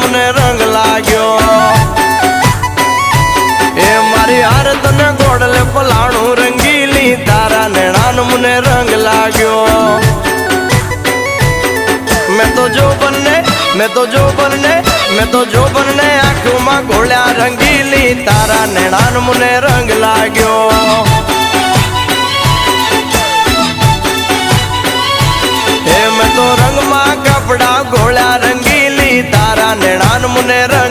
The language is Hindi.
तुमने रंग लागो ए मारी हर तने गोडले पलाणु रंगीली तारा नैणा मुने रंग लागो मैं तो जो बनने, मैं तो जो बनने, मैं तो जो बनने आँखों में गोल्या रंगीली तारा नैणा मुने रंग लागो ए मैं तो रंग माँ कपड़ा गोल्या रंगीली तारा Manamunera